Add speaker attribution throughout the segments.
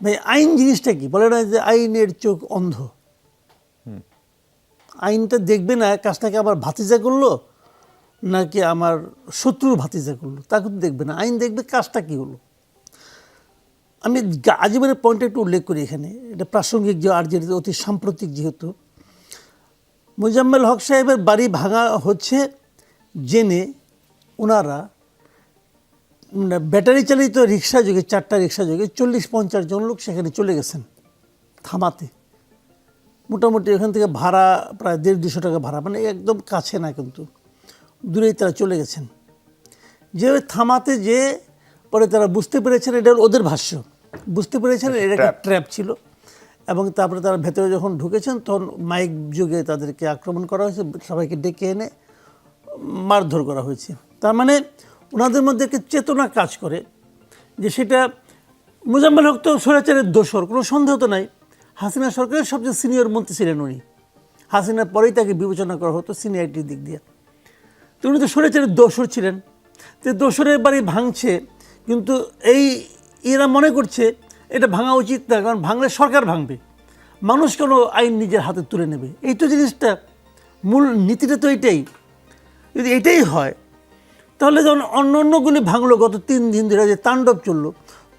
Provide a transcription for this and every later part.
Speaker 1: ভাই আইন জিনিসটা কি? বলে না যে আইনের চোখ অন্ধ। আইনটা দেখবে না কাজটাকে আমার ভাতিজা করল নাকি আমার শত্রুর ভাতিজা করল তা কিন্তু দেখবে না। আইন দেখবে কাজটা কি হলো। আমি আজীবনের পয়েন্টটা একটু উল্লেখ করি এখানে। এটা প্রাসঙ্গিক যে আর যেটা অতি সাম্প্রতিক যেহেতু। মোজাম্মেল হক সাহেবের বাড়ি ভাঙা হচ্ছে জেনে ওনারা ব্যাটারি চালিত রিক্সা যোগে চারটা রিক্সা যোগে চল্লিশ পঞ্চাশ জন লোক সেখানে চলে গেছেন থামাতে। মোটামুটি ওখান থেকে ভাড়া প্রায় দেড় দুশো টাকা ভাড়া মানে একদম কাছে না কিন্তু দূরেই তারা চলে গেছেন। যে থামাতে যে পরে তারা বুঝতে পেরেছেন এটা ওদের ভাষ্য। বুঝতে পেরেছেন এটা একটা ট্র্যাপ ছিল এবং তারপরে তারা ভেতরে যখন ঢুকেছেন তখন মাইক যুগে তাদেরকে আক্রমণ করা হয়েছে সবাইকে ডেকে এনে মারধর করা হয়েছে। তার মানে ওনাদের মধ্যে একটা চেতনা কাজ করে যে সেটা মুজাম্মেল হক তো স্বৈরাচারের দোষর, কোনো সন্দেহ তো নাই। হাসিনা সরকারের সবচেয়ে সিনিয়র মন্ত্রী ছিলেন উনি। হাসিনার পরেই তাকে বিবেচনা করা হতো সিনিয়রিটির দিক দিয়ে। তো উনি তো স্বৈরাচারের দোষর ছিলেন। তো দোসরের বাড়ি ভাঙছে, কিন্তু এই এরা মনে করছে এটা ভাঙা উচিত না, কারণ ভাঙলে সরকার ভাঙবে। মানুষ কেন আইন নিজের হাতে তুলে নেবে? এই তো জিনিসটা মূল নীতিটা তো এটাই। যদি এটাই হয় তাহলে যখন অন্য অন্যগুলি ভাঙলো গত তিন দিন ধরে যে তাণ্ডব চলল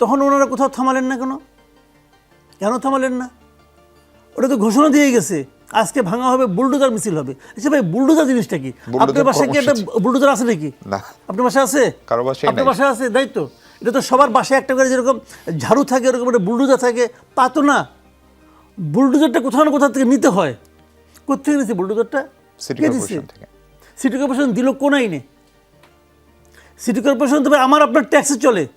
Speaker 1: তখন ওনারা কোথাও থামালেন না কেন? কেন থামালেন না? ওটা তো ঘোষণা দিয়ে গেছে আজকে ভাঙা হবে বুলডোজার মিছিল হবে। আচ্ছা ভাই বুলডোজার জিনিসটা কি? আপনার বাসায় কি একটা বুলডোজার আছে নাকি? আপনার বাসায় আছে? আপনার। বাসায় আছে? দায়িত্ব এটা তো সবার বাসায় একটা করে যেরকম ঝাড়ু থাকে এরকম একটা বুলডোজার থাকে তা তো না। বুলডোজারটা কোথাও না কোথাও থেকে নিতে হয়। কোথেকে নিয়েছে বুলডোজারটা?
Speaker 2: সিটি কর্পোরেশন
Speaker 1: দিল কোন আইনে সিটি কর্পোরেশন তবে আমার আপনার ট্যাক্সে চলে।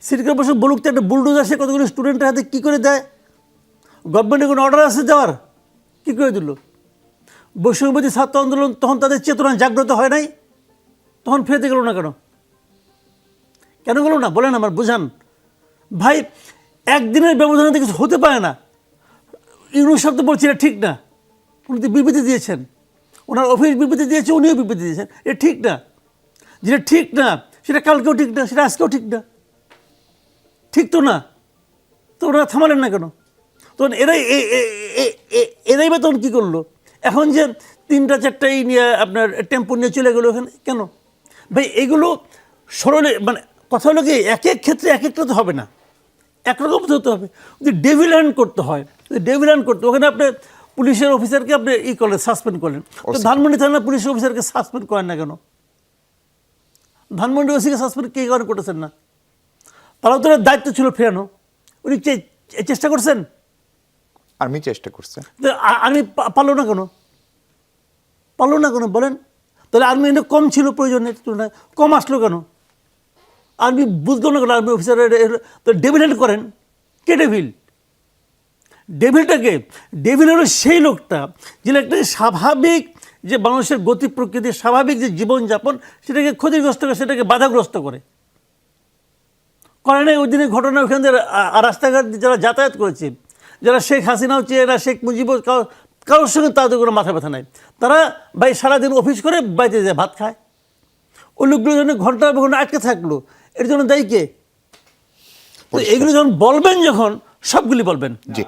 Speaker 1: সিটি কর্পোরেশন বলুক তো একটা বুলডোজার সে কতগুলো স্টুডেন্টের হাতে কী করে দেয়? গভর্নমেন্টের কোনো অর্ডার আছে দেওয়ার? কী করে দিল? বৈষম্যবাদী ছাত্র আন্দোলন তখন তাদের চেতনা জাগ্রত হয় নাই? তখন ফেরতে গেল না কেন? কেন গেল না? বলেন আমার, বোঝান। ভাই, একদিনের ব্যবধানে কিছু হতে পারে না। ইউনুস শব্দ বলছি, এটা ঠিক না। উনি তো বিবৃতি দিয়েছেন। ওনার অফিস বিবৃতি দিয়েছে, উনিও বিবৃতি দিয়েছেন। এটা ঠিক না। যেটা ঠিক না সেটা কালকেও ঠিক না সেটা আজকেও ঠিক না। ঠিক তো না? তো ওনারা থামালেন না কেন? তখন এরাই এরাই বা তখন কী করল? এখন যে তিনটা চারটাই নিয়ে আপনার টেম্পো নিয়ে চলে গেলো ওখানে কেন? ভাই এগুলো সরলে মানে কথা হলো কি এক এক ক্ষেত্রে এক একটা তো হবে না। একরকম তো হতে হবে। যদি ডেভিল হ্যান্ড করতে হয় ডেভিল হ্যান্ড করতে ওখানে আপনি পুলিশের অফিসারকে আপনি ই করলেন সাসপেন্ড করলেন। তো ধানমন্ডি থানা পুলিশের অফিসারকে সাসপেন্ড করেন না কেন? ধানমন্ডি ওসিকে সাসপেন্ড কে কারণ করেছেন না? ওনার দায়িত্ব ছিল ফেরানো। উনি চেষ্টা করছেন?
Speaker 2: আর্মি চেষ্টা করছে।
Speaker 1: আর্মি পারল না কেন? পারল না কেন বলেন? তাহলে আর্মি এনে কম ছিল প্রয়োজনের তুলনায়। কম আসলো কেন? আর্মি বুঝলো না কেন? আর্মি অফিসার তো ডেভিল হ্যান্ড করেন। কে ডেভিল? ডেভিলটাকে ডেভিল হলো সেই লোকটা যে একটা স্বাভাবিক যে মানুষের গতি প্রকৃতির স্বাভাবিক যে জীবনযাপন সেটাকে ক্ষতিগ্রস্ত করে সেটাকে বাধাগ্রস্ত করে। করে নাই ওই দিনের ঘটনা ওখান থেকে রাস্তাঘাট যারা যাতায়াত করেছে যারা শেখ হাসিনাও চেয়েরা শেখ মুজিবও কারোর সঙ্গে তাদের কোনো মাথা ব্যথা নাই। তারা ভাই সারাদিন অফিস করে বাড়িতে যায় ভাত খায়। ওই লোকগুলো জন্য ঘণ্টা ঘণ্টা আটকে থাকল এর জন্য দায়ী কে? তো এগুলো যখন বলবেন যখন সবগুলি বলবেন।
Speaker 2: জি।